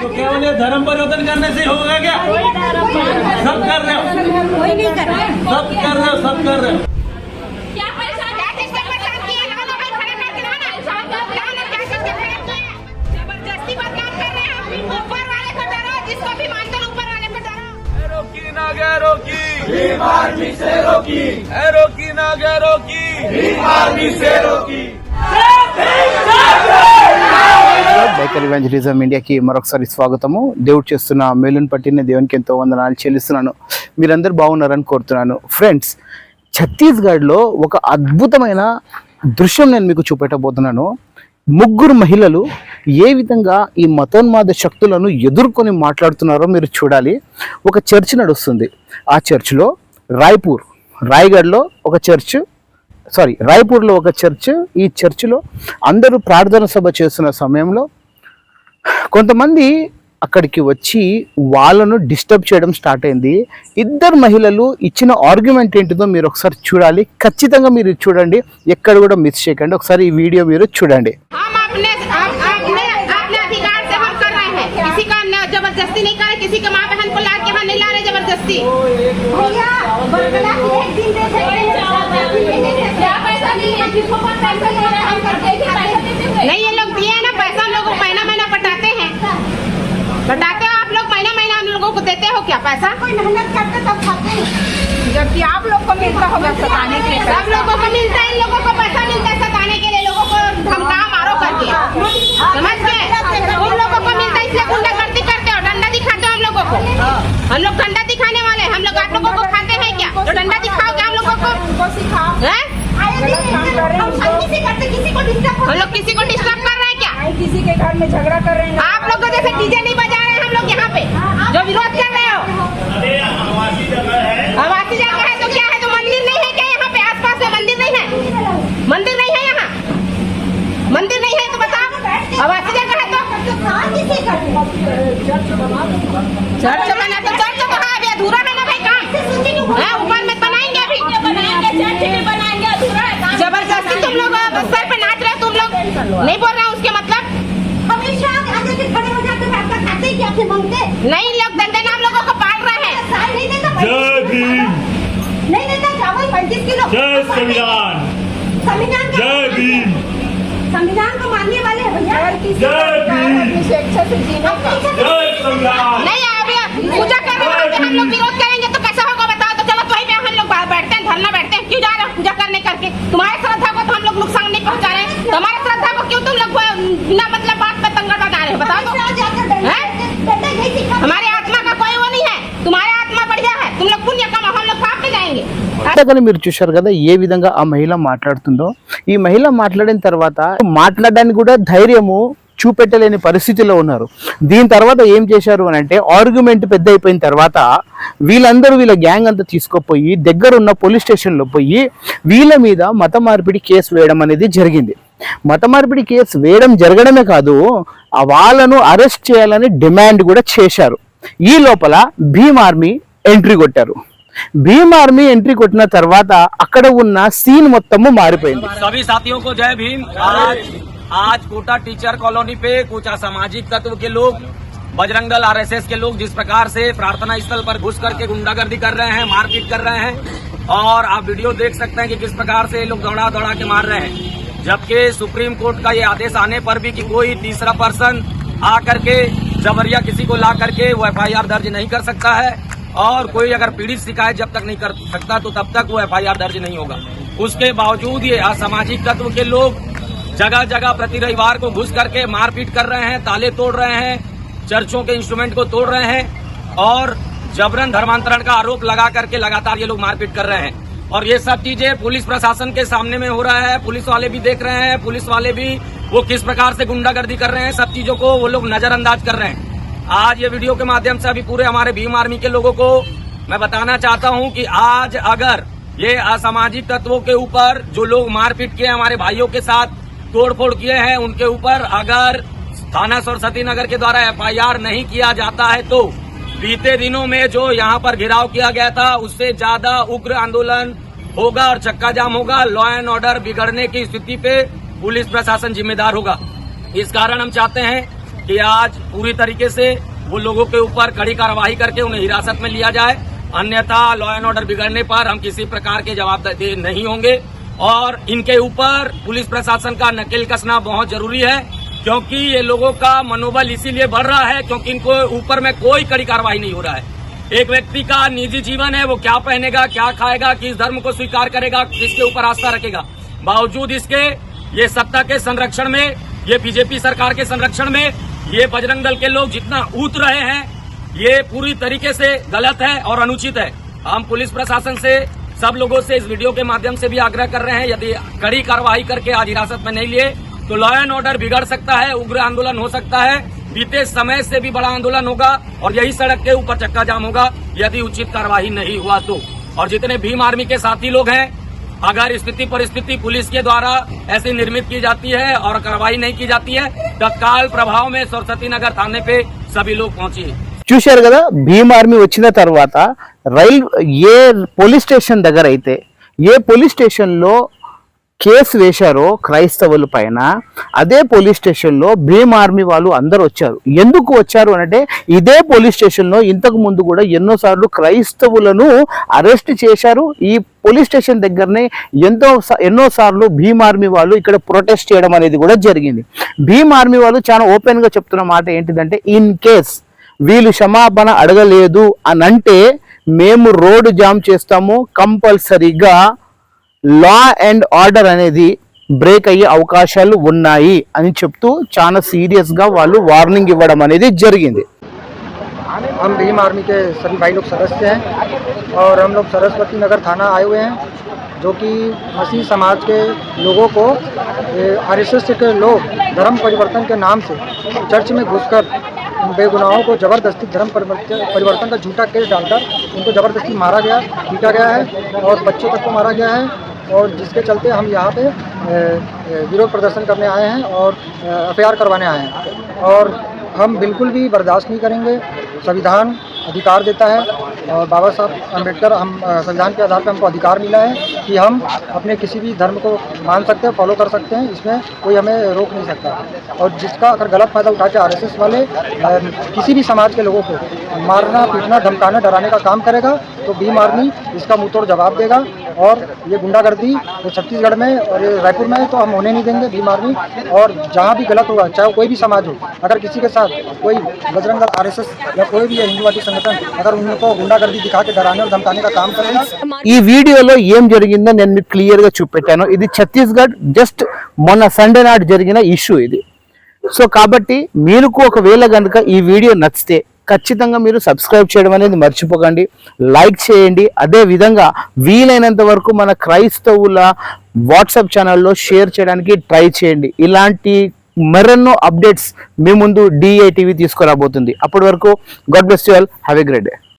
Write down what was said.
तो केवल ये धर्म परिवर्तन करने से होगा क्या? सब कर रहे हो। कोई नहीं कर रहा है। सब कर रहे हो सब कर रहे हो। क्या परेशान क्या किसने परेशान किया? लाओ ना भाई खड़े करके लाओ ना लाओ ना क्या किसने खड़े किया? ज़बरदस्ती बदनाम कर रहे हैं। ऊपर वाले को डरो जिसको भी मानते हो ऊपर वाले को डरो। रोकी ना गैरों की बीमार भी से रोकी। रोकी ना गैरों की बीमार भी से रोकी। బైకర్ ఇవాంజలిజం ఇండియాకి మరొకసారి స్వాగతము. దేవుడు చేస్తున్న మేలున్ పట్టిన దేవునికి ఎంతో వందనాలు చెల్లిస్తున్నాను. మీరందరూ బాగున్నారని కోరుతున్నాను. ఫ్రెండ్స్ ఛత్తీస్గఢ్లో ఒక అద్భుతమైన దృశ్యం నేను మీకు చూపెట్టబోతున్నాను. ముగ్గురు మహిళలు ఏ విధంగా ఈ మతోన్మాద శక్తులను ఎదుర్కొని మాట్లాడుతున్నారో మీరు చూడాలి. ఒక చర్చ్ నడుస్తుంది. ఆ చర్చ్లో రాయ్పూర్ రాయ్గఢ్లో ఒక చర్చ్ సారీ రాయ్పూర్లో ఒక చర్చ్ ఈ చర్చిలో అందరూ ప్రార్థన సభ చేస్తున్న సమయంలో కొంతమంది అక్కడికి వచ్చి వాళ్ళను డిస్టర్బ్ చేయడం స్టార్ట్ అయింది ఇద్దరు మహిళలు ఇచ్చిన ఆర్గ్యుమెంట్ ఏంటిదో మీరు ఒకసారి చూడాలి ఖచ్చితంగా మీరు ఇది చూడండి ఎక్కడ కూడా మిస్ చేయకండి ఒకసారి ఈ వీడియో మీరు చూడండి हम अपने हम अपने अपने अधिकार से हम कर रहे हैं किसी का न- जबरदस्ती नहीं कर रहे किसी को देते हो क्या पैसा? कोई मेहनत करते तब खाते हैं। जबकि आप लोग को मिलता होगा सताने के लिए सब लोगों को मिलता है इन लोगों को पैसा मिलता है सताने के लिए लोगों को धमका मारो करके। समझ गए? उन लोगों को मिलता है इसलिए गुंडागर्दी करते हो डंडा दिखाते हो हम लोगों को। हम लोग डंडा दिखाने वाले हैं हम लोग आप लोगों को खाते हैं क्या? तो डंडा दिखाओगे हम लोगों को? सिखाओ हम लोग किसी को डिस्टर्ब कर रहे हैं क्या? किसी के घर में झगड़ा कर रहे हैं। आप लोग को जैसे डीजे नहीं बजा रहे हैं हम लोग यहाँ पे जो विरोध कर रहे हो आवासी जगह है तो क्या है तो मंदिर नहीं है क्या यहाँ पे आसपास में मंदिर नहीं है मंदिर नहीं है यहाँ मंदिर नहीं है तो बताओ आवासी जगह है तो किसी का चर्च बना तो चर्च हाँ अभी अधूरा है ना भाई काम। हाँ, ऊपर में बनाएँगे अभी। बनाएँगे चर्च भी बनाएँगे अधूरा है काम। ज़बरदस्ती तुम लोग सर पे नाच रहे हो तुम लोग। नहीं बोल रहे हो उसके मतलब। हमेशा आगे के खड़े हो जाते पैसा खाते क्या से मांगते नहीं लोग डंडे नाम लोगों को पाल रहे हैं। साल नहीं देता जय भीम। नहीं देता चावल पैंतीस किलो। जय संविधान। संविधान जय भीम। संविधान को मानने वाले हैं भैया। जय भीम। स्वेच्छा से जीना जय संविधान नहीं पूजा करने वाले हम लोग विरोध ఇంతకని మీరు చూశారు కదా ఏ విధంగా ఆ మహిళ మాట్లాడుతుందో. ఈ మహిళ మాట్లాడిన తర్వాత మాట్లాడడానికి కూడా ధైర్యము చూపెట్టలేని పరిస్థితిలో ఉన్నారు. దీని తర్వాత ఏం చేశారు అని అంటే ఆర్గ్యుమెంట్ పెద్ద అయిపోయిన తర్వాత వీళ్ళందరూ వీళ్ళ గ్యాంగ్ అంతా తీసుకుపోయి దగ్గర ఉన్న పోలీస్ స్టేషన్లో పోయి వీళ్ళ మీద మత మార్పిడి కేసు వేయడం అనేది జరిగింది. మత మార్పిడి కేసు వేయడం జరగడమే కాదు వాళ్ళను అరెస్ట్ చేయాలని డిమాండ్ కూడా చేశారు. ఈ లోపల భీమ్ ఆర్మీ ఎంట్రీ కొట్టారు. భీమ్ ఆర్మీ ఎంట్రీ కొట్టిన తర్వాత అక్కడ ఉన్న సీన్ మొత్తము మారిపోయింది सभी साथियों को जय भीम आज आज कोटा टीचर कॉलोनी पे कुछ असामाजिक तत्व के लोग बजरंग दल आरएसएस के लोग जिस प्रकार से प्रार्थना स्थल पर घुस करके गुंडागर्दी कर रहे हैं मारपीट कर रहे हैं और आप वीडियो देख सकते हैं कि किस प्रकार से ये लोग दौड़ा दौड़ा के मार रहे हैं जबकि सुप्रीम कोर्ट का ये आदेश आने पर भी कि कोई तीसरा पर्सन आ करके जबरिया किसी को ला करके वो एफआईआर दर्ज नहीं कर सकता है और कोई अगर पीड़ित शिकायत जब तक नहीं कर सकता तो तब तक वो एफआईआर दर्ज नहीं होगा। उसके बावजूद ये असामाजिक तत्व के लोग जगह जगह प्रति रविवार को घुस करके मारपीट कर रहे हैं, ताले तोड़ रहे हैं, चर्चों के इंस्ट्रूमेंट को तोड़ रहे हैं, और जबरन धर्मांतरण का आरोप लगा करके लगातार ये लोग मारपीट कर रहे हैं। और ये सब चीज़ें पुलिस प्रशासन के सामने में हो रहा है, पुलिस वाले भी देख रहे हैं, पुलिस वाले भी वो किस प्रकार से गुंडागर्दी कर रहे हैं, सब चीज़ों को वो लोग नजरअंदाज कर रहे हैं। आज ये वीडियो के माध्यम से अभी पूरे हमारे भीम आर्मी के लोगों को मैं बताना चाहता हूँ कि आज अगर ये असामाजिक तत्वों के ऊपर जो लोग मारपीट किए हमारे भाइयों के साथ तोड़फोड़ किए हैं, उनके ऊपर अगर थाना सरस्वती नगर के द्वारा एफआईआर नहीं किया जाता है तो बीते दिनों में जो यहाँ पर घिराव किया गया था, उससे ज़्यादा उग्र आंदोलन होगा और चक्का जाम होगा। लॉ एंड ऑर्डर बिगड़ने की स्थिति पे पुलिस प्रशासन जिम्मेदार होगा। इस कारण हम चाहते हैं कि आज पूरी तरीके से वो लोगों के ऊपर कड़ी कार्रवाई करके उन्हें हिरासत में लिया जाए। अन्यथा लॉ एंड ऑर्डर बिगड़ने पर हम किसी प्रकार के जवाबदेह नहीं होंगे। और इनके ऊपर पुलिस प्रशासन का नकेल कसना बहुत ज़रूरी है, क्योंकि ये लोगों का मनोबल इसीलिए बढ़ रहा है क्योंकि इनको ऊपर में कोई कड़ी कार्रवाई नहीं हो रहा है। एक व्यक्ति का निजी जीवन है, वो क्या पहनेगा, क्या खाएगा, किस धर्म को स्वीकार करेगा, किसके ऊपर आस्था रखेगा। बावजूद इसके, ये सत्ता के संरक्षण में, ये बीजेपी सरकार के संरक्षण में ये बजरंग दल के लोग जितना ऊत रहे हैं, ये पूरी तरीके से गलत है और अनुचित है। हम पुलिस प्रशासन से, सब लोगों से इस वीडियो के माध्यम से भी आग्रह कर रहे हैं, यदि कड़ी कार्रवाई करके आज हिरासत में नहीं लिए तो लॉ एंड ऑर्डर बिगड़ सकता है, उग्र आंदोलन हो सकता है, बीते समय से भी बड़ा आंदोलन होगा और यही सड़क के ऊपर चक्का जाम होगा, यदि उचित कार्रवाई नहीं हुआ तो। और जितने भीम आर्मी के साथी लोग हैं, अगर स्थिति परिस्थिति पुलिस के द्वारा ऐसी निर्मित की जाती है और कार्रवाई नहीं की जाती है तत्काल प्रभाव में सरस्वती नगर थाने पे सभी लोग पहुंचिए చూశారు కదా భీమ్ ఆర్మీ వచ్చిన తర్వాత రైల్ ఏ పోలీస్ స్టేషన్ దగ్గర అయితే ఏ పోలీస్ స్టేషన్లో కేసు వేశారో క్రైస్తవుల పైన అదే పోలీస్ స్టేషన్లో భీమ్ ఆర్మీ వాళ్ళు అందరూ వచ్చారు. ఎందుకు వచ్చారు అంటే ఇదే పోలీస్ స్టేషన్లో ఇంతకు ముందు కూడా ఎన్నోసార్లు క్రైస్తవులను అరెస్ట్ చేశారు. ఈ పోలీస్ స్టేషన్ దగ్గరనే ఎంతో ఎన్నోసార్లు భీమ్ ఆర్మీ వాళ్ళు ఇక్కడ ప్రొటెస్ట్ చేయడం అనేది కూడా జరిగింది. భీమ్ ఆర్మీ వాళ్ళు చాలా ఓపెన్గా చెప్తున్న మాట ఏంటిదంటే ఇన్ కేస్ వీళ్ళు క్షమాపణ అడగలేదు అని అంటే మేము రోడ్డు జామ్ చేస్తాము కంపల్సరీగా లా అండ్ ఆర్డర్ అనేది బ్రేక్ అయ్యే అవకాశాలు ఉన్నాయి అని చెప్తూ చాలా సీరియస్ గా వాళ్ళు వార్నింగ్ ఇవ్వడం అనేది జరిగింది हम भीम आर्मी के सभी भाई लोग सदस्य हैं और हम लोग सरस्वती नगर थाना आए हुए हैं जो कि मसीह समाज के लोगों को आरएसएस के लोग धर्म परिवर्तन के नाम से चर्च में घुसकर उन बेगुनाहों को ज़बरदस्ती धर्म परिवर्तन परिवर्तन का झूठा केस डालकर उनको ज़बरदस्ती मारा गया पीटा गया है और बच्चों तक को मारा गया है और जिसके चलते हम यहाँ पे विरोध प्रदर्शन करने आए हैं और एफ़ करवाने आए हैं। और हम बिल्कुल भी बर्दाश्त नहीं करेंगे। संविधान अधिकार देता है और बाबा साहब अंबेडकर हम संविधान के आधार पर हमको अधिकार मिला है कि हम अपने किसी भी धर्म को मान सकते हैं फॉलो कर सकते हैं, इसमें कोई हमें रोक नहीं सकता। और जिसका अगर गलत फ़ायदा उठा के आरएसएस वाले किसी भी समाज के लोगों को मारना, पीटना, धमकाना, डराने का काम करेगा तो भीम आर्मी इसका मुँह तोड़ जवाब देगा। और ये गुंडागर्दी जो छत्तीसगढ़ में और ये रायपुर में है तो हम होने नहीं देंगे भीम आर्मी और जहाँ भी गलत होगा चाहे वो कोई भी समाज हो अगर किसी के साथ कोई बजरंग दल आरएसएस या कोई भी हिंदुवादी संगठन अगर उनको गुंडागर्दी दिखा के डराने और धमकाने का काम करेगा ఈ వీడియోలో ఏం జరిగిందో నేను మీకు క్లియర్ గా చూపెట్టాను ఇది ఛత్తీస్గఢ్ జస్ట్ మొన్న సండే నాడు జరిగిన ఇష్యూ ఇది సో కాబట్టి మీకు ఒకవేళ కనుక ఈ వీడియో నచ్చితే ఖచ్చితంగా మీరు సబ్స్క్రైబ్ చేయడం అనేది మర్చిపోకండి. లైక్ చేయండి. అదే విధంగా వీలైనంత వరకు మన క్రైస్తవుల వాట్సాప్ ఛానల్లో షేర్ చేయడానికి ట్రై చేయండి. ఇలాంటి మరెన్నో అప్డేట్స్ మీ ముందు డిఐ టీవీ తీసుకురాబోతుంది. అప్పటి వరకు God bless you all have a great day